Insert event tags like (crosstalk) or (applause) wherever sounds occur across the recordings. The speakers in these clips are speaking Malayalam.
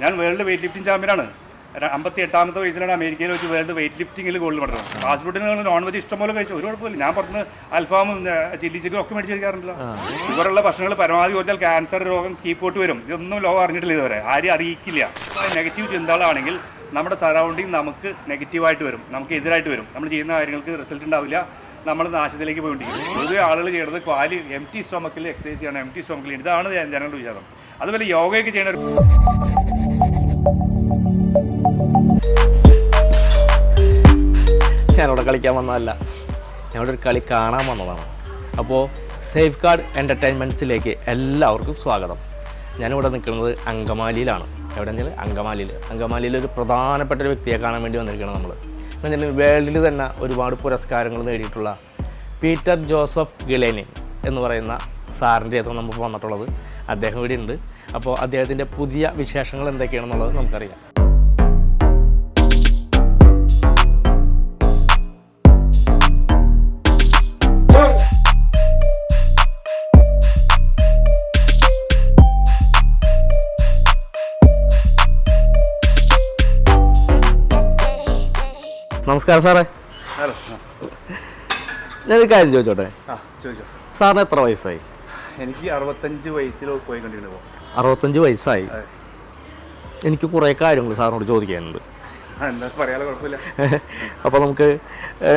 ഞാൻ വേൾഡ് വെയിറ്റ് ലിഫ്റ്റിംഗ് ചാമ്പ്യനാണ്. അമ്പത്തി എട്ടാമത്തെ വയസ്സിലാണ് അമേരിക്കയിൽ വെച്ച് വേൾഡ് വെയിറ്റ് ലിഫ്റ്റിംഗിൽ ഗോൾഡ് മെഡൽ ഫാസ്റ്റ് ഫുഡിന് നോൺ വെജ് ഇഷ്ടംപോലെ കഴിച്ചു. ഒരു കുഴപ്പമില്ല ഞാൻ പറഞ്ഞ് അൽഫാമും ചില്ലി ചിക്കനും ഒക്കെ മേടിച്ച് കഴിക്കാറുണ്ടല്ലോ. ഇവരുള്ള ഭക്ഷണങ്ങൾ പരമാവധി കുറച്ചാൽ ക്യാൻസർ രോഗം കീപ്പോട്ട് വരും. ഇതൊന്നും ലോകം അറിഞ്ഞിട്ടില്ല ഇതുവരെ. ആരും അറിയിക്കില്ല. നെഗറ്റീവ് ചിന്തകളാണെങ്കിൽ നമ്മുടെ സറൗണ്ടിങ് നമുക്ക് നെഗറ്റീവായിട്ട് വരും. നമുക്ക് എതിരായിട്ട് വരും. നമ്മൾ ചെയ്യുന്ന കാര്യങ്ങൾക്ക് റിസൾട്ട് ഉണ്ടാവില്ല. നമ്മൾ നാശത്തിലേക്ക് പോയിക്കൊണ്ടിരിക്കും. പൊതുവെ ആളുകൾ ചെയ്യുന്നത് ക്വാലി എം ടി സ്റ്റൊമക്കിൽ എക്സസൈസ് ചെയ്യണം. എം ടി സ്റ്റൊമക്കിൽ ഇതാണ് ജന- ജനങ്ങളുടെ വിചാരം. അതുപോലെ യോഗയൊക്കെ ചെയ്യുന്ന ഞാനിവിടെ കളിക്കാൻ വന്നതല്ല. ഞാനവിടെ ഒരു കളി കാണാൻ വന്നതാണ്. അപ്പോൾ സേഫ് ഗാർഡ് എന്റർടൈൻമെന്റ്സിലേക്ക് എല്ലാവർക്കും സ്വാഗതം. ഞാനിവിടെ നിൽക്കുന്നത് അങ്കമാലിയിലാണ്. എവിടെ വെച്ചാൽ അങ്കമാലിയിൽ. അങ്കമാലിയിൽ ഒരു പ്രധാനപ്പെട്ട ഒരു വ്യക്തിയെ കാണാൻ വേണ്ടി വന്നിരിക്കുകയാണ് നമ്മൾ എന്ന് വെച്ചിട്ടുണ്ടെങ്കിൽ വേൾഡിൽ തന്നെ ഒരുപാട് പുരസ്കാരങ്ങൾ നേടിയിട്ടുള്ള പീറ്റർ ജോസഫ് ഗിലേനി എന്ന് പറയുന്ന സാറിന്റെ അടുത്ത് നമുക്ക് വന്നിട്ടുള്ളത്. അദ്ദേഹം ഇവിടെ ഉണ്ട് അപ്പോൾ അദ്ദേഹത്തിന്റെ പുതിയ വിശേഷങ്ങൾ എന്തൊക്കെയാണെന്നുള്ളത് നമുക്കറിയാം. നമസ്കാരം സാറേ. ഞാൻ ഞാനൊരു കാര്യം ചോദിച്ചോട്ടെ? സാറിന് എത്ര വയസ്സായി? എനിക്ക് അറുപത്തഞ്ച് വയസ്സിൽ പോയി ഇപ്പോൾ അറുപത്തഞ്ച് വയസ്സായി? എനിക്ക് കുറേ കാര്യങ്ങൾ സാറിനോട് ചോദിക്കാനുണ്ട്. അപ്പോൾ നമുക്ക്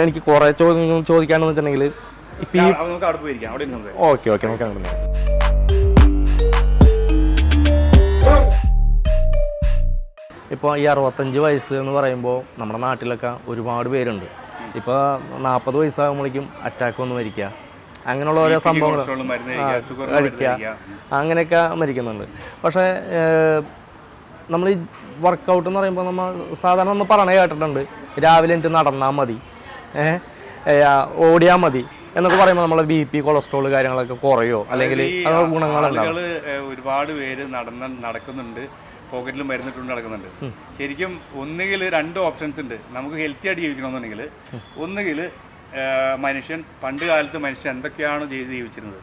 എനിക്ക് കുറേ ചോദ്യങ്ങൾ ചോദിക്കാണെന്ന് വെച്ചിട്ടുണ്ടെങ്കിൽ ഇപ്പം ഈ നമുക്ക് അവിടെ പോയിരിക്കാം അവിടെ ഇരുന്ന് സംസാരിക്കാം. ഓക്കെ ഓക്കെ നമുക്ക് അങ്ങനെ ഇപ്പോൾ ഈ അറുപത്തഞ്ച് വയസ്സ് എന്ന് പറയുമ്പോൾ നമ്മുടെ നാട്ടിലൊക്കെ ഒരുപാട് പേരുണ്ട്. ഇപ്പോൾ നാൽപ്പത് വയസ്സാകുമ്പോഴേക്കും അറ്റാക്ക് വന്ന് മരിക്കുക അങ്ങനെയുള്ള ഓരോ സംഭവങ്ങൾ കഴിക്കുക അങ്ങനെയൊക്കെ മരിക്കുന്നുണ്ട്. പക്ഷേ നമ്മൾ ഈ വർക്കൗട്ട് എന്ന് പറയുമ്പോൾ നമ്മൾ സാധാരണ നമ്മൾ പറഞ്ഞ കേട്ടിട്ടുണ്ട്. രാവിലെ എനിക്ക് നടന്നാൽ മതി. ഏഹ് ഓടിയാൽ മതി എന്നൊക്കെ പറയുമ്പോൾ നമ്മളെ ബി പി കൊളസ്ട്രോൾ കാര്യങ്ങളൊക്കെ കുറയോ? അല്ലെങ്കിൽ അത് ഗുണങ്ങളുണ്ടാവും ഒരുപാട് പേര് നടന്ന നടക്കുന്നുണ്ട്. പോക്കറ്റിൽ മരുന്നിട്ടുണ്ട് നടക്കുന്നുണ്ട്. ശരിക്കും ഒന്നുകിൽ രണ്ട് ഓപ്ഷൻസ് ഉണ്ട്. നമുക്ക് ഹെൽത്തി ആയിട്ട് ജീവിക്കണമെന്നുണ്ടെങ്കിൽ ഒന്നുകിൽ മനുഷ്യൻ പണ്ട് കാലത്ത് മനുഷ്യൻ എന്തൊക്കെയാണ് ചെയ്ത് ജീവിച്ചിരുന്നത്?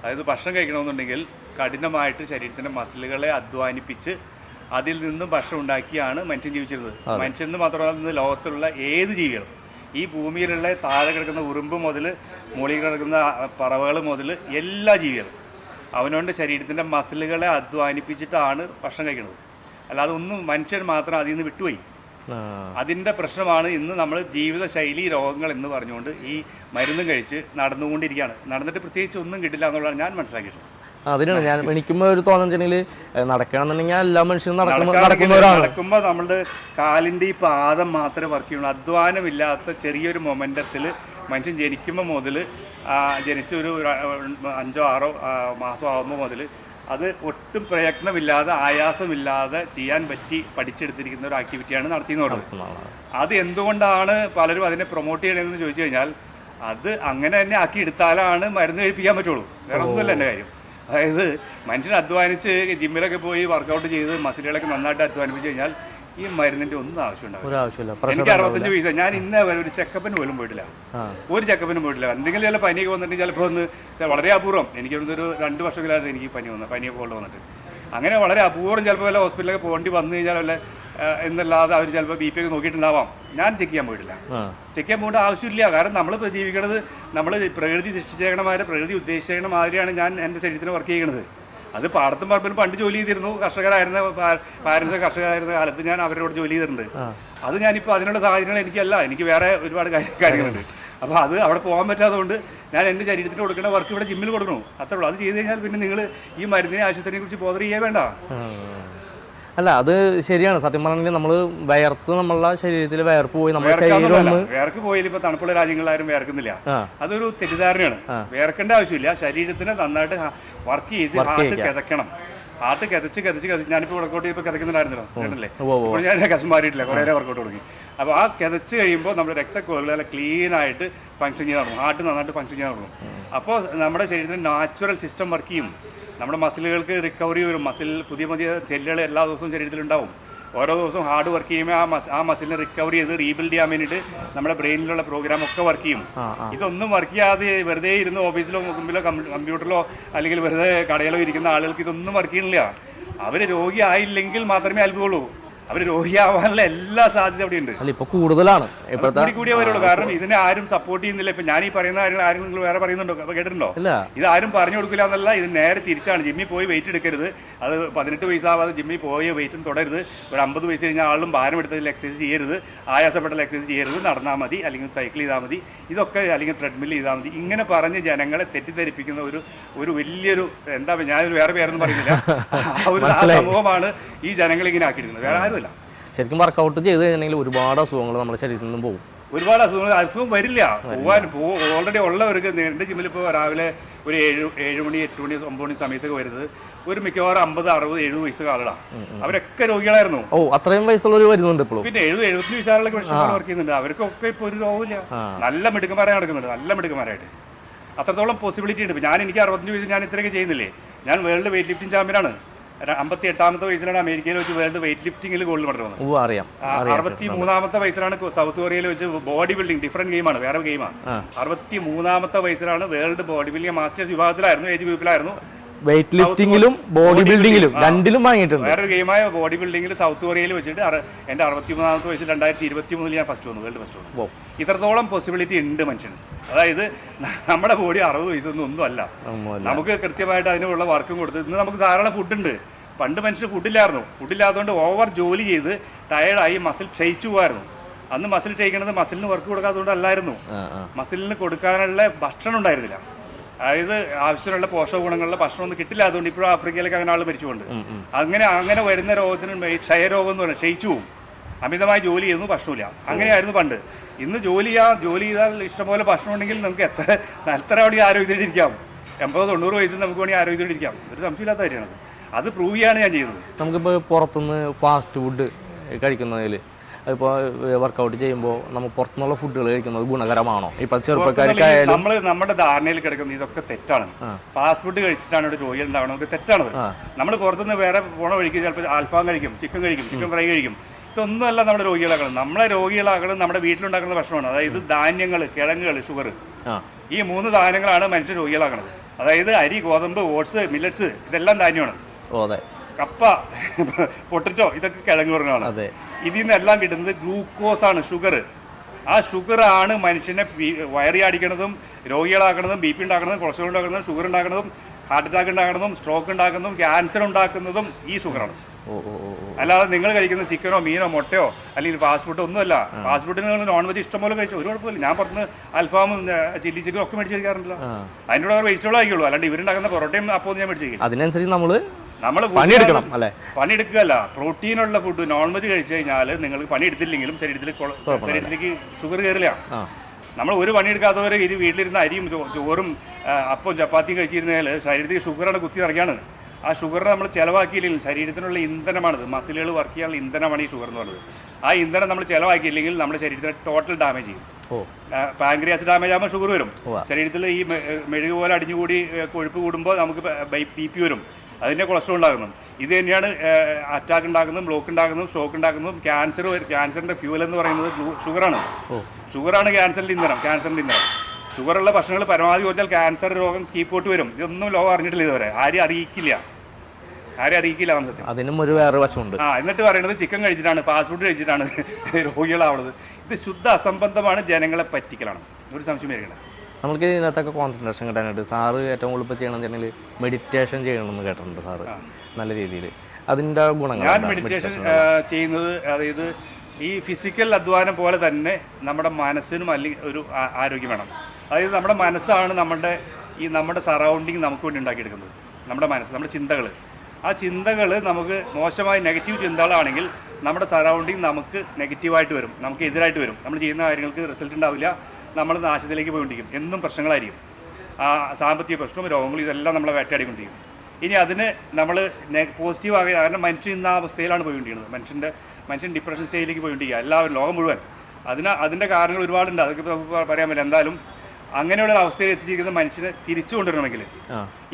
അതായത് ഭക്ഷണം കഴിക്കണമെന്നുണ്ടെങ്കിൽ കഠിനമായിട്ട് ശരീരത്തിന്റെ മസിലുകളെ അധ്വാനിപ്പിച്ച് അതിൽ നിന്നും ഭക്ഷണം ഉണ്ടാക്കിയാണ് മനുഷ്യൻ ജീവിച്ചിരുന്നത്. മനുഷ്യൻ എന്ന് മാത്രമല്ല ലോകത്തിലുള്ള ഏത് ജീവികളും. ഈ ഭൂമിയിലുള്ള താഴെ കിടക്കുന്ന ഉറുമ്പ് മുതൽ മുകളിൽ കിടക്കുന്ന പറവകൾ മുതൽ എല്ലാ ജീവികളും. അവനവന്റെ ശരീരത്തിന്റെ മസിലുകളെ അധ്വാനിപ്പിച്ചിട്ടാണ് ഭക്ഷണം കഴിക്കുന്നത്. അല്ലാതെ ഒന്നും മനുഷ്യൻ മാത്രം അതിൽ നിന്ന് വിട്ടുപോയി. അതിന്റെ പ്രശ്നമാണ് ഇന്ന് നമ്മൾ ജീവിതശൈലി രോഗങ്ങൾ എന്ന് പറഞ്ഞുകൊണ്ട് ഈ മരുന്നും കഴിച്ച് നടന്നുകൊണ്ടിരിക്കുകയാണ്. നടന്നിട്ട് പ്രത്യേകിച്ച് ഒന്നും കിട്ടില്ല എന്നുള്ളതാണ് ഞാൻ മനസ്സിലാക്കിയിട്ടുള്ളത്. അതിനാണ് ഞാൻ എനിക്കുമ്പോൾ ഒരു തോന്നുന്നുണ്ടെങ്കിൽ നടക്കണമെന്നുണ്ടെങ്കിൽ എല്ലാ മനുഷ്യനും നടക്കുമ്പോൾ നമ്മുടെ നടക്കുന്നവരാണ്. നടക്കുമ്പോൾ നമ്മുടെ കാലിന്റെ ഈ പാദം മാത്രമേ വർക്ക് ചെയ്യുള്ളൂ. അധ്വാനമില്ലാത്ത ചെറിയൊരു മൊമെന്റത്തിൽ മനുഷ്യൻ ജനിക്കുമ്പോൾ മുതൽ ജനിച്ച ഒരു അഞ്ചോ ആറോ മാസം ആകുമ്പോൾ മുതൽ അത് ഒട്ടും പ്രയത്നമില്ലാതെ ആയാസമില്ലാതെ ചെയ്യാൻ പറ്റി പഠിച്ചെടുത്തിരിക്കുന്ന ഒരു ആക്ടിവിറ്റിയാണ് നടത്തിയെന്ന് പറയുന്നത്. അത് എന്തുകൊണ്ടാണ് പലരും അതിനെ പ്രൊമോട്ട് ചെയ്യണമെന്ന് ചോദിച്ചു കഴിഞ്ഞാൽ അത് അങ്ങനെ തന്നെ ആക്കി എടുത്താലാണ് മരുന്ന് കഴിപ്പിക്കാൻ പറ്റുള്ളൂ. വേറെ ഒന്നുമല്ല എന്റെ കാര്യം. അതായത് മനുഷ്യൻ അധ്വാനിച്ച് ജിമ്മിലൊക്കെ പോയി വർക്കൗട്ട് ചെയ്ത് മസിലുകളൊക്കെ നന്നായിട്ട് അധ്വാനിപ്പിച്ച് കഴിഞ്ഞാൽ ഈ മരുന്നിന്റെ ഒന്നും ആവശ്യമുണ്ടാവും ഒരാവശ്യമില്ല പ്രഷർ എനിക്ക് അറുപത്തഞ്ച് പൈസ. ഞാൻ ഇന്നേ വരെ ഒരു ചെക്കപ്പിന് പോലും പോയിട്ടില്ല. ഒരു ചെക്കപ്പിന് പോയിട്ടില്ല. എന്തെങ്കിലും ചില പനിയൊക്കെ വന്നിട്ട് ചിലപ്പോൾ ഒന്ന് വളരെ അപൂർവം. എനിക്ക് ഒരു രണ്ട് വർഷത്തിലായിരുന്നു എനിക്ക് പനി വന്നത് പനിയൊക്കെ കൊണ്ട് വന്നിട്ട്. അങ്ങനെ വളരെ അപൂർവം ചിലപ്പോൾ വല്ല ഹോസ്പിറ്റലൊക്കെ പോകേണ്ടി വന്നു കഴിഞ്ഞാൽ വല്ല എന്നല്ലാതെ അവർ ചിലപ്പോൾ ബി പി ഒക്കെ നോക്കിയിട്ടുണ്ടാവാം. ഞാൻ ചെക്ക് ചെയ്യാൻ പോയിട്ടില്ല. ചെക്ക് ചെയ്യാൻ പോകേണ്ട ആവശ്യമില്ല. കാരണം നമ്മൾ ജീവിക്കുന്നത് നമ്മൾ പ്രകൃതി സൃഷ്ടിച്ചേക്കണ മാതിരി പ്രകൃതി ഉദ്ദേശിച്ചേക്കണ മാതിരിയാണ് ഞാൻ എന്റെ ശരീരത്തിന് വർക്ക് ചെയ്യുന്നത് അത് പാടത്തും പറമ്പിലും പണ്ട് ജോലി ചെയ്തിരുന്നു. കർഷകരായിരുന്ന പാരൻസ് കർഷകരായിരുന്ന കാലത്ത് ഞാൻ അവരോട് ജോലി ചെയ്തിട്ടുണ്ട്. അത് ഞാനിപ്പോൾ അതിനുള്ള സാഹചര്യങ്ങൾ എനിക്കല്ല. എനിക്ക് വേറെ ഒരുപാട് കാര്യങ്ങളുണ്ട്. അപ്പോൾ അത് അവിടെ പോകാൻ പറ്റാത്തതുകൊണ്ട് ഞാൻ എന്റെ ശരീരത്തിന് കൊടുക്കേണ്ട വർക്ക് ഇവിടെ ജിമ്മിൽ കൊടുക്കണു. അത്രേ ഉള്ളൂ. അത് ചെയ്ത് കഴിഞ്ഞാൽ പിന്നെ നിങ്ങൾ ഈ മരുന്നിനെ ആശുപത്രിയെ കുറിച്ച് ബോധർ ചെയ്യേ വേണ്ട. അല്ല അത് ശരിയാണ്. സത്യം പറഞ്ഞാൽ നമ്മൾ വയർത്ത് നമ്മളെ ശരീരത്തിൽ വയർപ്പ് പോയി നമ്മുടെ ശരീരം വേർക്ക് പോയാൽ ഇപ്പൊ തണുപ്പുള്ള രാജ്യങ്ങളാരും വേർക്കുന്നില്ല അതൊരു തെറ്റിദ്ധാരണയാണ്. വേർക്കേണ്ട ആവശ്യമില്ല. ശരീരത്തിന് നന്നായിട്ട് വർക്ക് ചെയ്ത് ഹാർട്ട് കിതക്കണം ഹാർട്ട് കിതച്ച് കിതച്ച് കിതച്ച് ഞാനിപ്പോൾ വർക്കൗട്ട് ചെയ്യുമ്പോൾ കിതക്കുന്നുണ്ടായിരുന്നല്ലോ കേട്ടല്ലേ. ഞാൻ കസം മാറിയിട്ടില്ല നേരം വർക്കൗട്ട് തുടങ്ങി അപ്പോൾ ആ കിതച്ച് കഴിയുമ്പോൾ നമ്മുടെ രക്തക്കൊള്ളുകളെ ക്ലീൻ ആയിട്ട് ഫങ്ഷൻ ചെയ്യാൻ തുടങ്ങും. ഹാർട്ട് നന്നായിട്ട് ഫങ്ഷൻ ചെയ്യാൻ തുടങ്ങും. അപ്പോൾ നമ്മുടെ ശരീരത്തിന് നാച്ചുറൽ സിസ്റ്റം വർക്ക് ചെയ്യും. നമ്മുടെ മസിലുകൾക്ക് റിക്കവറി വരും. മസിൽ പുതിയ പുതിയ സെല്ലുകൾ എല്ലാ ദിവസവും ശരീരത്തിലുണ്ടാവും ഓരോ ദിവസവും ഹാർഡ് വർക്ക് ചെയ്യുമ്പോൾ ആ മസ് ആ മസിലിനെ റിക്കവറി ചെയ്ത് റീബിൽഡ് ചെയ്യാൻ വേണ്ടിയിട്ട് നമ്മുടെ ബ്രെയിനിലുള്ള പ്രോഗ്രാം ഒക്കെ വർക്ക് ചെയ്യും. ഇതൊന്നും വർക്ക് ചെയ്യാതെ വെറുതെ ഇരുന്ന് ഓഫീസിലോ മുമ്പിലോ കമ്പ്യൂട്ടറിലോ അല്ലെങ്കിൽ വെറുതെ കടയിലോ ഇരിക്കുന്ന ആളുകൾക്ക് ഇതൊന്നും വർക്ക് ചെയ്യുന്നില്ല. അവർ രോഗിയായില്ലെങ്കിൽ മാത്രമേ അത്ഭുതമുള്ളൂ അവർ രോഗിയാവാനുള്ള എല്ലാ സാധ്യത അവിടെ ഉണ്ട് അല്ല ഇപ്പൊ കൂടുതലാണ്. കൂടി കൂടിയേ വരുള്ളൂ. കാരണം ഇതിനെ ആരും സപ്പോർട്ട് ചെയ്യുന്നില്ല. ഇപ്പൊ ഞാൻ ഈ പറയുന്ന കാര്യങ്ങൾ ആരും നിങ്ങൾ വേറെ പറയുന്നുണ്ടോ? അപ്പൊ കേട്ടിട്ടുണ്ടോ? ഇത് ആരും പറഞ്ഞു കൊടുക്കില്ല എന്നല്ല ഇത് നേരെ തിരിച്ചാണ്. ജിമ്മിൽ പോയി വെയിറ്റ് എടുക്കരുത്. അത് പതിനെട്ട് വയസ്സാവാതെ ജിമ്മിൽ പോയി വെയിറ്റും തുടരുത്. ഒരു അമ്പത് വയസ്സ് കഴിഞ്ഞാൽ ആളും ഭാരം എടുത്തതിൽ എക്സസൈസ് ചെയ്യരുത്. ആയാസപ്പെട്ടതിൽ എക്സസൈസ് ചെയ്യരുത്. നടന്നാൽ മതി. അല്ലെങ്കിൽ സൈക്കിൾ ചെയ്താൽ മതി. ഇതൊക്കെ അല്ലെങ്കിൽ ട്രെഡ്മിൽ ചെയ്താൽ മതി. ഇങ്ങനെ പറഞ്ഞ് ജനങ്ങളെ തെറ്റിദ്ധരിപ്പിക്കുന്ന ഒരു ഒരു വലിയൊരു എന്താ ഞാനൊരു വേറെ പേരൊന്നും പറയുന്നില്ല. ആ ഒരു സമൂഹമാണ് ഈ ജനങ്ങളിങ്ങനെ ആക്കിയിരിക്കുന്നത്. വേറെ ആരുമല്ല ശരിക്കും വർക്കൗട്ട് ചെയ്ത് കഴിഞ്ഞിട്ടുണ്ടെങ്കിൽ ഒരുപാട് അസുഖങ്ങൾ നമ്മുടെ ശരീരത്തിൽ നിന്നും പോകും. ഒരുപാട് അസുഖങ്ങൾ അസുഖം വരില്ല. പോകാൻ ഓൾറെഡി ഉള്ളവർക്ക് എന്റെ ജിമ്മിൽ ഇപ്പോൾ രാവിലെ ഒരു ഏഴ് ഏഴ് മണി എട്ട് മണി ഒമ്പത് മണി സമയത്തൊക്കെ വരുന്നത് ഒരു മിക്കവാറും അമ്പത് അറുപത് എഴുപത് വയസ്സ് ആളുകളാണ് അവരൊക്കെ രോഗികളായിരുന്നു. ഓ അത്രയും വയസ്സുള്ളവർ വരുന്നുണ്ട് ഇപ്പോൾ പിന്നെ എഴുപത് എഴുപത്തി വയസ്സുകാരുടെ വിഷമങ്ങൾ വർക്ക് ചെയ്യുന്നുണ്ട്. അവർക്കൊക്കെ ഇപ്പോൾ ഒരു രോഗമില്ല നല്ല മിടുക്കന്മാരെ നടക്കുന്നുണ്ട് നല്ല മിടുക്കന്മാരായിട്ട്. അത്രത്തോളം പോസിബിലിറ്റി ഉണ്ട്. ഞാൻ എനിക്ക് അറുപത്തഞ്ച് വയസ്സ് ഞാൻ ഇത്രയൊക്കെ ചെയ്യുന്നില്ലേ? ഞാൻ വേൾഡ് വെയിറ്റ് ലിഫ്റ്റിംഗ് ചാമ്പ്യനാണ് അമ്പത്തി എട്ടാമത്തെ വയസ്സിലാണ് അമേരിക്കയിൽ വെച്ച് വേൾഡ് വെയിറ്റ് ലിഫ്റ്റിംഗിൽ ഗോൾഡ് മെഡൽ വന്നത് അറിയാം അറുപത്തി മൂന്നാമത്തെ വയസ്സിലാണ് സൗത്ത് കൊറിയയിൽ വെച്ച് ബോഡി ബിൽഡിംഗ് ഡിഫറെന്റ് ഗെയിമാണ് വേറെ ഗെയിമാണ്. അറുപത്തി മൂന്നാമത്തെ വയസ്സിലാണ് വേൾഡ് ബോഡി ബിൽഡിംഗ് മാസ്റ്റേഴ്സ് വിഭാഗത്തിലായിരുന്നു ഏജ് ഗ്രൂപ്പിലായിരുന്നു വെയിറ്റ് ലിഫ്റ്റിംഗിലും ബോഡി ബിൽഡിങ്ങിലും രണ്ടിലും വാങ്ങിയിട്ടുണ്ട്. വേറൊരു ഗെയിമായ ബോഡി ബിൽഡിംഗിൽ സൗത്ത് കൊറിയയിൽ വെച്ചിട്ട് എന്റെ എന്റെ അറുപത്തി മൂന്നാമത്തെ വയസ്സിൽ രണ്ടായിരത്തി ഇരുപത്തി മൂന്നിൽ ഞാൻ ഫസ്റ്റ് വന്നു. വേൾഡ് ഫസ്റ്റ് വന്നു. ഇത്രത്തോളം പോസിബിലിറ്റി ഉണ്ട് മനുഷ്യന്. അതായത് നമ്മുടെ ബോഡി അറുപത് വയസ്സൊന്നും ഒന്നും അല്ല. നമുക്ക് കൃത്യമായിട്ട് അതിനുള്ള വർക്കും കൊടുത്ത് ഇന്ന് നമുക്ക് ധാരാളം ഫുഡുണ്ട് പണ്ട് മനുഷ്യർ ഫുഡില്ലായിരുന്നു ഫുഡില്ലാത്തതുകൊണ്ട് ഓവർ ജോലി ചെയ്ത് ടയർഡായി മസിൽ ക്ഷയിച്ചു പോകായിരുന്നു അന്ന് മസിൽ ക്ഷയിക്കണത് മസിലിന് വർക്ക് കൊടുക്കാത്തതുകൊണ്ട് അല്ലായിരുന്നു. ആ ആ. മസിലിന് കൊടുക്കാനുള്ള ഭക്ഷണം ഉണ്ടായിരുന്നില്ല. അതായത് ആവശ്യമുള്ള പോഷക ഗുണങ്ങളുടെ ഭക്ഷണം ഒന്നും കിട്ടില്ല. അതുകൊണ്ട് ഇപ്പോഴും ആഫ്രിക്കയിലേക്ക് അങ്ങനെ ആൾ മരിച്ചുകൊണ്ട്. അങ്ങനെ അങ്ങനെ വരുന്ന രോഗത്തിന് ക്ഷയരോഗം എന്ന് പറഞ്ഞാൽ ക്ഷയിച്ചു അമിതമായി ജോലി ചെയ്യുന്നു ഭക്ഷണമില്ല. അങ്ങനെയായിരുന്നു പണ്ട്. ഇന്ന് ജോലി ചെയ്യാം ജോലി ചെയ്താൽ ഇഷ്ടംപോലെ ഭക്ഷണം ഉണ്ടെങ്കിൽ നമുക്ക് എത്ര എത്ര വേണമെങ്കിൽ ആരോഗ്യത്തിലിരിക്കാം എൺപത് തൊണ്ണൂറ് വയസ്സിൽ നമുക്ക് വേണമെങ്കിൽ ആരോഗ്യത്തിലിരിക്കാം ഒരു സംശയമില്ലാത്ത കാര്യമാണ്. അത് പ്രൂവ് ചെയ്യാണ് ഞാൻ ചെയ്യുന്നത് നമുക്കിപ്പോൾ പുറത്തുനിന്ന് ഫാസ്റ്റ് ഫുഡ് കഴിക്കുന്നതിൽ ഇപ്പോൾ വർക്കൗട്ട് ചെയ്യുമ്പോൾ നമ്മൾ പുറത്തുനിന്നുള്ള ഫുഡുകൾ കഴിക്കുന്നത് ഗുണകരമാണോ? ഇപ്പൊ ചെറുപ്പക്കാർക്കായാലും നമ്മൾ നമ്മുടെ ധാരണയിൽ കിടക്കുന്നത് ഇതൊക്കെ തെറ്റാണ്. ഫാസ്റ്റ് ഫുഡ് കഴിച്ചിട്ടാണ് ഒരു ജോലി ഉണ്ടാവുന്നത് തെറ്റാണത്. നമ്മൾ പുറത്തുനിന്ന് വേറെ പോണ വഴിക്ക് ചിലപ്പോൾ ആൽഫാം കഴിക്കും ചിക്കൻ കഴിക്കും ചിക്കൻ ഫ്രൈ കഴിക്കും. ഇതൊന്നുമല്ല നമ്മുടെ രോഗികളാക്കണം നമ്മളെ രോഗികളാക്കണം നമ്മുടെ വീട്ടിലുണ്ടാക്കുന്ന ഭക്ഷണമാണ്. അതായത് ധാന്യങ്ങൾ കിഴങ്ങുകൾ ഷുഗർ ഈ മൂന്ന് ധാന്യങ്ങളാണ് മനുഷ്യൻ രോഗികളാക്കുന്നത് അതായത് അരി ഗോതമ്പ് ഓട്സ് മില്ലറ്റ്സ് ഇതെല്ലാം ധാന്യമാണ്. കപ്പ (laughs) പൊട്ടറ്റോ ഇതൊക്കെ കിഴങ്ങ് വർഗമാണ് ഇതിൽ നിന്നെല്ലാം കിട്ടുന്നത് ഗ്ലൂക്കോസ് ആണ് ഷുഗർ. ആ ഷുഗർ ആണ് മനുഷ്യനെ വയറി അടിക്കണതും രോഗികളാക്കണതും ബി പി ഉണ്ടാക്കുന്നതും കൊളസ്ട്രോൾ ഉണ്ടാക്കുന്നതും ഷുഗർ ഉണ്ടാക്കുന്നതും ഹാർട്ട് അറ്റാക്ക് ഉണ്ടാക്കുന്നതും സ്ട്രോക്ക് ഉണ്ടാക്കുന്നതും ക്യാൻസർ ഉണ്ടാക്കുന്നതും ഈ ഷുഗറാണ്. അല്ലാതെ നിങ്ങൾ കഴിക്കുന്ന ചിക്കനോ മീനോ മുട്ടയോ അല്ലെങ്കിൽ ഫാസ്റ്റ് ഫുഡോ ഒന്നുമല്ല. ഫാസ്റ്റ് ഫുഡിന് നിങ്ങൾ നോൺ വെജ് ഇഷ്ടംപോലെ കഴിച്ചു? ഒരു കുഴപ്പമില്ല. ഞാൻ പുറത്ത് അൽഫാമും ചില്ലി ചിക്കനും ഒക്കെ മേടിച്ച് കഴിക്കാറുണ്ടല്ലോ. ആ. അതിന്റെ കൂടെ വെജിറ്റബിൾ ആയിക്കുള്ളൂ അല്ലാണ്ട് ഇവരുണ്ടാക്കുന്ന പൊറോട്ടയും അപ്പോൾ ഞാൻ മേടിച്ച് കഴിക്കും അതിനനുസരിച്ച് നമ്മൾ നമ്മൾ പണിയെടുക്കണം അല്ലേ? പണിയെടുക്കുകയല്ല. പ്രോട്ടീനുള്ള ഫുഡ് നോൺ വെജ് കഴിച്ചു കഴിഞ്ഞാൽ നിങ്ങൾക്ക് പണിയെടുത്തില്ലെങ്കിലും ശരീരത്തിൽ ശരീരത്തിലേക്ക് ഷുഗർ കയറില്ല നമ്മൾ ഒരു പണിയെടുക്കാത്തവരെ ഇരു വീട്ടിലിരുന്ന അരിയും ചോറും അപ്പം ചപ്പാത്തിയും കഴിച്ചിരുന്നാൽ ശരീരത്തിൽ ഷുഗറാണ് കുത്തി നിറയ്ക്കാണ്. ആ ഷുഗർ നമ്മൾ ചിലവാക്കിയില്ലെങ്കിൽ ശരീരത്തിനുള്ള ഇന്ധനമാണിത്. മസിലുകൾ വർക്ക് ചെയ്യാനുള്ള ഇന്ധനമാണ് ഈ ഷുഗർ എന്ന് പറയുന്നത്. ആ ഇന്ധനം നമ്മൾ ചിലവാക്കിയില്ലെങ്കിൽ നമ്മുടെ ശരീരത്തിന് ടോട്ടൽ ഡാമേജ് ചെയ്യും. പാങ്ക്രിയാസ് ഡാമേജ് ആകുമ്പോൾ ഷുഗർ വരും. ശരീരത്തിൽ ഈ മെഴുക് പോലെ അടിഞ്ഞുകൂടി കൊഴുപ്പ് കൂടുമ്പോൾ നമുക്ക് ബി പി വരും. അതിന്റെ കൊളസ്ട്രോൾ ഉണ്ടാകുന്നു. ഇത് തന്നെയാണ് അറ്റാക്ക് ഉണ്ടാക്കുന്നതും ബ്ലോക്ക് ഉണ്ടാക്കുന്നതും സ്ട്രോക്ക് ഉണ്ടാക്കുന്നതും ക്യാൻസർ ക്യാൻസറിന്റെ ഫ്യൂൽ എന്ന് പറയുന്നത് ഷുഗറാണ് ഷുഗറാണ് ക്യാൻസറിന്റെ ഇന്ധനം ക്യാൻസറിന്റെ ഇന്ധനം. ഷുഗറുള്ള ഭക്ഷണങ്ങൾ പരമാവധി കുറച്ചാൽ ക്യാൻസർ രോഗം കീപ്പോട്ട് വരും. ഇതൊന്നും ലോകം അറിഞ്ഞിട്ടില്ല ഇതുവരെ. ആരും അറിയിക്കില്ല. ആരും അറിയിക്കില്ല സത്യം. അതിനും ഒരു വേറെ വശമുണ്ട്. ആ എന്നിട്ട് പറയുന്നത് ചിക്കൻ കഴിച്ചിട്ടാണ് ഫാസ്റ്റ് ഫുഡ് കഴിച്ചിട്ടാണ് (laughs) രോഗികളാവുന്നത്. ഇത് ശുദ്ധ അസംബന്ധമാണ് ജനങ്ങളെ പറ്റിക്കലാണ്. ഒരു സംശയം വരികയാണ് നമുക്ക് ഇതിനകത്തൊക്കെ കോൺസെൻട്രേഷൻ കിട്ടാനായിട്ട് സാറ് ഏറ്റവും കൂടുതൽ ചെയ്യണമെന്ന് പറഞ്ഞാൽ മെഡിറ്റേഷൻ ചെയ്യണമെന്ന് കേട്ടിട്ടുണ്ട് സാറ്. നല്ല രീതിയിൽ. അതിന്റെ ഗുണങ്ങൾ ഞാൻ മെഡിറ്റേഷൻ ചെയ്യുന്നത് അതായത് ഈ ഫിസിക്കൽ അധ്വാനം പോലെ തന്നെ നമ്മുടെ മനസ്സിനും അല്ലെങ്കിൽ ഒരു ആരോഗ്യം വേണം. അതായത് നമ്മുടെ മനസ്സാണ് നമ്മുടെ ഈ നമ്മുടെ സറൗണ്ടിങ് നമുക്ക് വേണ്ടി ഉണ്ടാക്കിയെടുക്കുന്നത്. നമ്മുടെ മനസ്സ് നമ്മുടെ ചിന്തകൾ. ആ ചിന്തകൾ നമുക്ക് മോശമായ നെഗറ്റീവ് ചിന്തകളാണെങ്കിൽ നമ്മുടെ സറൗണ്ടിങ് നമുക്ക് നെഗറ്റീവായിട്ട് വരും. നമുക്ക് എതിരായിട്ട് വരും. നമ്മൾ ചെയ്യുന്ന കാര്യങ്ങൾക്ക് റിസൾട്ട് ഉണ്ടാവില്ല. നമ്മൾ നാശത്തിലേക്ക് പോയിക്കൊണ്ടിരിക്കും. എന്നും പ്രശ്നങ്ങളായിരിക്കും. ആ സാമ്പത്തിക പ്രശ്നവും രോഗങ്ങളും ഇതെല്ലാം നമ്മളെ വേട്ടയാടിക്കൊണ്ടിരിക്കും. ഇനി അതിന് നമ്മൾ പോസിറ്റീവ് ആകുക കാരണം മനുഷ്യൻ ഇന്ന് ആ അവസ്ഥയിലാണ് പോയിക്കൊണ്ടിരിക്കുന്നത്. മനുഷ്യന്റെ മനുഷ്യൻ ഡിപ്രഷൻ സ്റ്റേജിലേക്ക് പോയിക്കൊണ്ടിരിക്കുക. എല്ലാവരും ലോകം മുഴുവൻ. അതിന് അതിന്റെ കാരണങ്ങൾ ഒരുപാടുണ്ട്. അതൊക്കെ പറയാൻ പറ്റില്ല. എന്തായാലും അങ്ങനെയുള്ള ഒരു അവസ്ഥയിൽ എത്തിച്ചിരിക്കുന്ന മനുഷ്യനെ തിരിച്ചു കൊണ്ടുവരണമെങ്കിൽ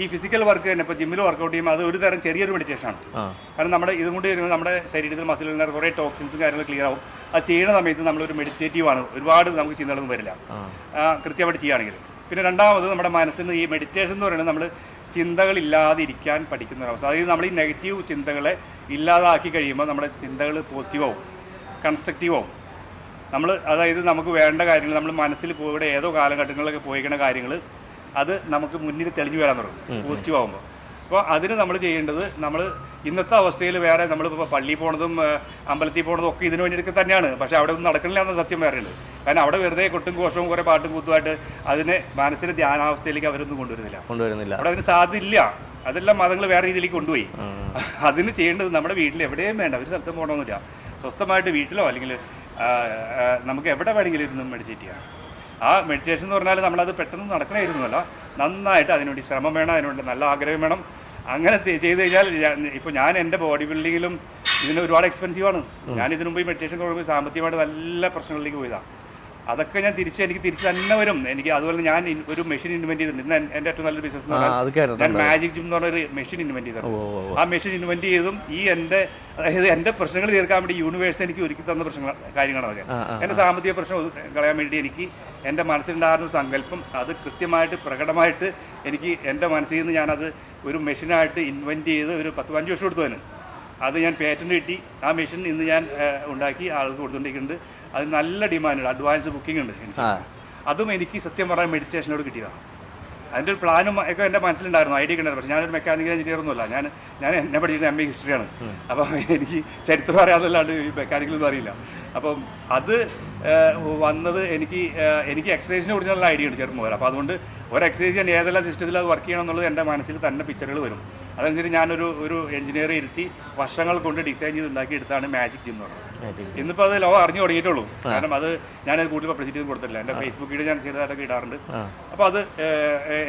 ഈ ഫിസിക്കൽ വർക്ക് തന്നെ ഇപ്പോൾ ജിമ്മിൽ വർക്ക്ഔട്ട് ചെയ്യുമ്പോൾ അത് ഒരു തരം ചെറിയൊരു മെഡിറ്റേഷനാണ് കാരണം നമ്മുടെ ഇതും കൊണ്ട് നമ്മുടെ ശരീരത്തിൽ മസിലുകളുടെ കുറേ ടോക്സിൻസും കാര്യങ്ങളും ക്ലിയർ ആവും. അത് ചെയ്യുന്ന സമയത്ത് നമ്മളൊരു മെഡിറ്റേറ്റീവ് ആണ്. ഒരുപാട് നമുക്ക് ചിന്തകളൊന്നും വരില്ല. കൃത്യമായിട്ട് ചെയ്യുകയാണെങ്കിൽ. പിന്നെ രണ്ടാമത് നമ്മുടെ മനസ്സിന് ഈ മെഡിറ്റേഷൻ എന്ന് പറയുന്നത് നമ്മൾ ചിന്തകളില്ലാതെ ഇരിക്കാൻ പഠിക്കുന്ന ഒരു അവസ്ഥ. അതായത് നമ്മൾ ഈ നെഗറ്റീവ് ചിന്തകളെ ഇല്ലാതാക്കി കഴിയുമ്പോൾ നമ്മുടെ ചിന്തകൾ പോസിറ്റീവ് ആവും. കൺസ്ട്രക്റ്റീവ് ആവും. നമ്മൾ അതായത് നമുക്ക് വേണ്ട കാര്യങ്ങൾ നമ്മൾ മനസ്സിൽ പോയിവിടെ ഏതോ കാലഘട്ടങ്ങളിലൊക്കെ പോയിക്കുന്ന കാര്യങ്ങൾ അത് നമുക്ക് മുന്നിൽ തെളിഞ്ഞു വരാൻ തുടങ്ങും പോസിറ്റീവ് ആകുമ്പോൾ അപ്പോൾ അതിന് നമ്മൾ ചെയ്യേണ്ടത് നമ്മൾ ഇന്നത്തെ അവസ്ഥയിൽ വേറെ നമ്മളിപ്പോൾ പള്ളിയിൽ പോണതും അമ്പലത്തിൽ പോണതും ഒക്കെ ഇതിനു വേണ്ടിയിട്ട് തന്നെയാണ്. പക്ഷേ അവിടെ ഒന്നും നടക്കണില്ല എന്ന സത്യം വേറെ ഉണ്ട് കാരണം അവിടെ വെറുതെ കൊട്ടും കോഷവും കുറേ പാട്ടും കൂത്തുമായിട്ട് അതിനെ മാനസിക ധ്യാനാവസ്ഥയിലേക്ക് അവരൊന്നും കൊണ്ടുവരുന്നില്ല. കൊണ്ടുവരുന്നില്ല. അവിടെ അതിന് സാധ്യതയില്ല. അതെല്ലാം മതങ്ങൾ വേറെ രീതിയിലേക്ക് കൊണ്ടുപോയി. അതിന് ചെയ്യേണ്ടത് നമ്മുടെ വീട്ടിൽ എവിടെയും വേണ്ട. ഒരു സ്ഥലത്തും പോകണമെന്നില്ല സ്വസ്ഥമായിട്ട് വീട്ടിലോ അല്ലെങ്കിൽ നമുക്ക് എവിടെ വേണമെങ്കിലും ഇരുന്ന് മെഡിറ്റേറ്റ് ചെയ്യാം. ആ മെഡിറ്റേഷൻ എന്ന് പറഞ്ഞാൽ നമ്മളത് പെട്ടെന്ന് നടക്കണമായിരുന്നല്ല നന്നായിട്ട് അതിനുവേണ്ടി ശ്രമം വേണം അതിനുവേണ്ടി നല്ല ആഗ്രഹം വേണം. അങ്ങനെ ചെയ്ത് കഴിഞ്ഞാൽ ഇപ്പോൾ ഞാൻ എന്റെ ബോഡി ബിൽഡിങ്ങിലും ഇതിന് ഒരുപാട് എക്സ്പെൻസീവാണ് ഞാൻ ഇതിനു മുമ്പ് ഈ മെഡിറ്റേഷൻ തുടങ്ങുമ്പോൾ സാമ്പത്തികമായിട്ട് നല്ല പ്രശ്നങ്ങളിലേക്ക് പോയതാണ് അതൊക്കെ ഞാൻ തിരിച്ച് എനിക്ക് തിരിച്ച് തന്നെ വരും. എനിക്ക് അതുപോലെ ഞാൻ ഒരു മെഷീൻ ഇൻവെന്റ് ചെയ്തിട്ടുണ്ട്. ഇന്ന് എന്റെ ഏറ്റവും നല്ലൊരു ബിസിനസ് ഞാൻ മാജിക് ജിം എന്ന് പറഞ്ഞൊരു മെഷീൻ ഇൻവെന്റ് ചെയ്തിട്ടുണ്ട്. ആ മെഷീൻ ഇൻവെന്റ് ചെയ്തും ഈ എന്റെ അതായത് എന്റെ പ്രശ്നങ്ങൾ തീർക്കാൻ വേണ്ടി യൂണിവേഴ്സ് എനിക്ക് ഒരുക്കി തന്ന പ്രശ്നങ്ങൾ കാര്യങ്ങളാണ് അതൊക്കെ. ആ, എന്റെ സാമ്പത്തിക പ്രശ്നം കളയാൻ വേണ്ടി എനിക്ക് എന്റെ മനസ്സിലുണ്ടാകുന്ന ഒരു സങ്കല്പം അത് കൃത്യമായിട്ട് പ്രകടമായിട്ട് എനിക്ക് എന്റെ മനസ്സിൽ നിന്ന് ഞാനത് ഒരു മെഷീനായിട്ട് ഇൻവെന്റ് ചെയ്ത് ഒരു പത്ത് പതിനഞ്ച് വർഷം എടുത്തു തന്നെ അത് ഞാൻ പേറ്റന്റ് കിട്ടി. ആ മെഷീൻ ഇന്ന് ഞാൻ ഉണ്ടാക്കി ആൾക്ക് കൊടുത്തുകൊണ്ടിരിക്കുന്നുണ്ട്. അത് നല്ല ഡിമാൻഡ് അഡ്വാൻസ് ബുക്കിംഗ് ഉണ്ട് എനിക്ക്. അതും എനിക്ക് സത്യം പറഞ്ഞാൽ മെഡിറ്റേഷനോട് കിട്ടിയതാണ് അതിന്റെ ഒരു പ്ലാനും ഒക്കെ എന്റെ മനസ്സിലുണ്ടായിരുന്നു. ഐഡിയ ഉണ്ടായിരുന്നു. പക്ഷേ ഞാനൊരു മെക്കാനിക്കൽ എഞ്ചിനീയർ ഒന്നുമല്ല. ഞാൻ ഞാൻ എന്നെ പഠിക്കുന്ന എം എ ഹിസ്റ്ററിയാണ്. അപ്പം എനിക്ക് ചരിത്രം അറിയാതല്ലാണ്ട് ഈ മെക്കാനിക്കലൊന്നും അറിയില്ല. അപ്പം അത് വന്നത് എനിക്ക് എനിക്ക് എക്സസൈസിനെ കുറിച്ച് നല്ല ഐഡിയ ഉണ്ട് ചെറുപ്പം മുതൽ. അപ്പോൾ അതുകൊണ്ട് ഒരു എക്സസൈസ് ഞാൻ ഏതെല്ലാം സിസ്റ്റത്തിൽ അത് വർക്ക് ചെയ്യണം എന്നുള്ളത് എന്റെ മനസ്സിൽ തന്നെ പിക്ചറുകൾ വരും. അതനുസരിച്ച് ഞാനൊരു ഒരു എഞ്ചിനീയറെ ഇരുത്തി വർഷങ്ങൾ കൊണ്ട് ഡിസൈൻ ചെയ്ത് ഉണ്ടാക്കി എടുത്താണ് മാജിക് ജിം എന്ന് പറഞ്ഞത്. ഇന്നിപ്പോൾ അത് ലോകം അറിഞ്ഞു തുടങ്ങിയിട്ടുള്ളൂ. കാരണം അത് ഞാനത് കൂടുതൽ പബ്ലിസിറ്റി ഒന്നും കൊടുത്തില്ല എന്റെ ഫേസ്ബുക്കിൽ ഞാൻ ചെയ്തതായിട്ടൊക്കെ ഇടാറുണ്ട്. അപ്പോൾ അത്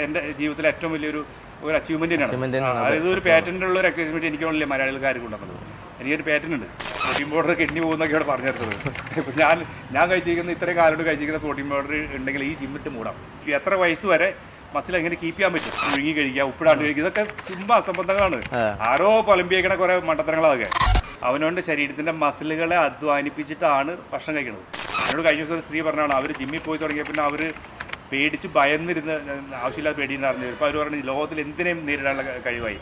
എന്റെ ജീവിതത്തിലെ ഏറ്റവും വലിയൊരു ഒരു അച്ചീവ്മെന്റ് Achievement തന്നെയാണ്. അതായത് ഒരു ഉള്ള ഒരു എക്സൈസ്മെന്റ് എനിക്ക് തോന്നുന്നില്ല മലയാളികൾക്ക് കൊണ്ടുവന്നത്. എനിക്കൊരു പാറ്റേൺ ഉണ്ട്. പ്രോട്ടീൻ പൗഡർ കിഡ്നി പോകുന്നൊക്കെ ഇവിടെ പറഞ്ഞു തരുന്നത്. ഇപ്പം ഞാൻ ഞാൻ കഴിച്ചിരിക്കുന്ന ഇത്രയും കാലം കൊണ്ട് കഴിച്ചിരിക്കുന്ന പ്രോട്ടീൻ പൗഡർ ഉണ്ടെങ്കിൽ ഈ ജിമ്മിട്ട് മൂടാം. എത്ര വയസ്സ് വരെ മസിൽ എങ്ങനെ കീപ്പ് ചെയ്യാൻ പറ്റും. ഒഴുങ്ങി കഴിക്കുക ഉപ്പിടാണ്ട് കഴിക്കുക ഇതൊക്കെ ചുമ്മാ അസംബന്ധങ്ങളാണ്. ആരോ പൊലമ്പിയേക്കണ കുറെ മണ്ടത്തരങ്ങളതൊക്കെ. അവനോണ്ട് ശരീരത്തിന്റെ മസിലുകളെ അധ്വാനിപ്പിച്ചിട്ടാണ് ഭക്ഷണം കഴിക്കുന്നത് എന്നോട് കഴിഞ്ഞ ദിവസം ഒരു സ്ത്രീ പറഞ്ഞാണ് അവർ ജിമ്മിൽ പോയി തുടങ്ങിയ പിന്നെ അവർ പേടിച്ച് ഭയന്നിരുന്ന് ആവശ്യമില്ലാതെ പേടിയുണ്ടായിരുന്നു. ഇപ്പം അവർ പറഞ്ഞു ലോകത്തിൽ എന്തിനേയും നേരിടാനുള്ള കഴിവായി.